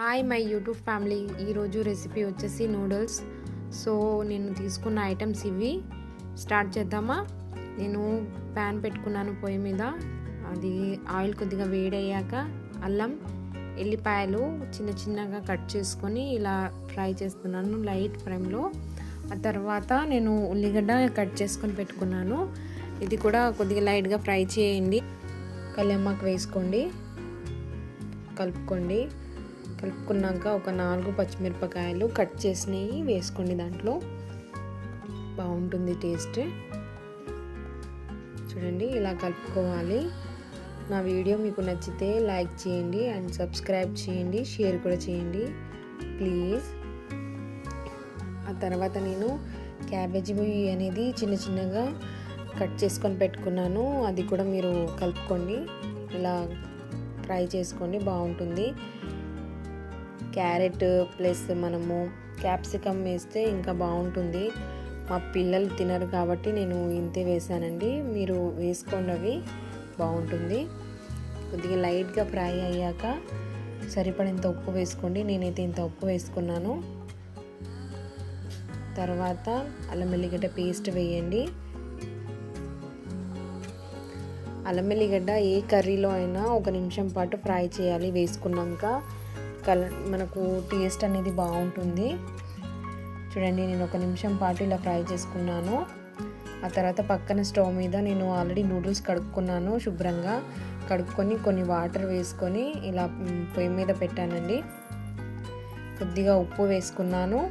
Hi my YouTube family. ఈరోజు recipe వచ్చేసి noodles. So నేను తీసుకున్న ఐటమ్స్ ఇవి. స్టార్ట్ చేద్దామా? నేను ప్యాన్ పెట్టుకున్నాను పొయ్యి మీద. అది ఆయిల్ కొద్దిగా వేడయ్యాక అల్లం ఎల్లిపాయలు చిన్న చిన్నగా కట్ చేసుకొని ఇలా ఫ్రై చేస్తున్నాను లైట్ ఫ్లేమ్లో. ఆ తర్వాత నేను ఉల్లిగడ్డ కట్ చేసుకొని పెట్టుకున్నాను. ఇది కూడా కొద్దిగా లైట్గా ఫ్రై చేయండి. కళ్యామాకు వేసుకోండి. కలుపుకోండి. కలుపుకున్నాక ఒక నాలుగు పచ్చిమిరపకాయలు కట్ చేసినవి వేసుకోండి దాంట్లో. బాగుంటుంది టేస్ట్. చూడండి ఇలా కలుపుకోవాలి. నా వీడియో మీకు నచ్చితే లైక్ చేయండి అండ్ సబ్స్క్రైబ్ చేయండి షేర్ కూడా చేయండి. ప్లీజ్. ఆ తర్వాత నేను క్యాబేజీ అనేది చిన్న చిన్నగా కట్ చేసుకొని పెట్టుకున్నాను. అది కూడా మీరు కలుపుకోండి. ఇలా ఫ్రై చేసుకోండి బాగుంటుంది. క్యారెట్ ప్లస్ మనము క్యాప్సికమ్ వేస్తే ఇంకా బాగుంటుంది. మా పిల్లలు తినరు కాబట్టి నేను ఇంతే వేసానండి. మీరు వేసుకోండి అవి బాగుంటుంది. కొద్దిగా లైట్గా ఫ్రై అయ్యాక సరిపడేంత ఉప్పు వేసుకోండి. నేనైతే ఇంత ఉప్పు వేసుకున్నాను. తర్వాత అల్లం వెల్లిగడ్డ పేస్ట్ వేయండి. అల్లం వెల్లిగడ్డ ఏ కర్రీలో అయినా ఒక నిమిషం పాటు ఫ్రై చేయాలి వేసుకున్నాక. కల మనకు టేస్ట్ అనేది బాగుంటుంది. చూడండి నేను ఒక నిమిషం పాటు ఇలా ఫ్రై చేసుకున్నాను. ఆ తర్వాత పక్కన స్టవ్ మీద నేను ఆల్రెడీ నూడిల్స్ కడుక్కున్నాను శుభ్రంగా. కడుక్కొని కొన్ని వాటర్ వేసుకొని ఇలా పొయ్యి మీద పెట్టానండి. కొద్దిగా ఉప్పు వేసుకున్నాను.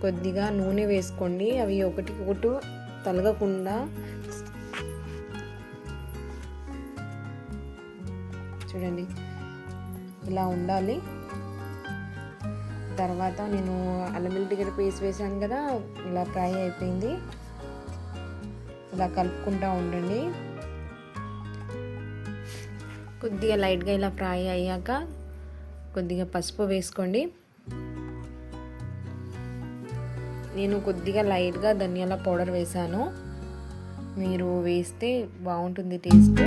కొద్దిగా నూనె వేసుకోండి. అవి ఒకటి ఒకటి తలగకుండా. చూడండి ఇలా ఉండాలి. తర్వాత నేను అల్లం వెల్లిగడ్డ పేస్ట్ వేసాను కదా ఇలా ఫ్రై అయిపోయింది. ఇలా కలుపుకుంటూ ఉండండి. కొద్దిగా లైట్గా ఇలా ఫ్రై అయ్యాక కొద్దిగా పసుపు వేసుకోండి. నేను కొద్దిగా లైట్గా ధనియాల పౌడర్ వేసాను. మీరు వేస్తే బాగుంటుంది టేస్ట్.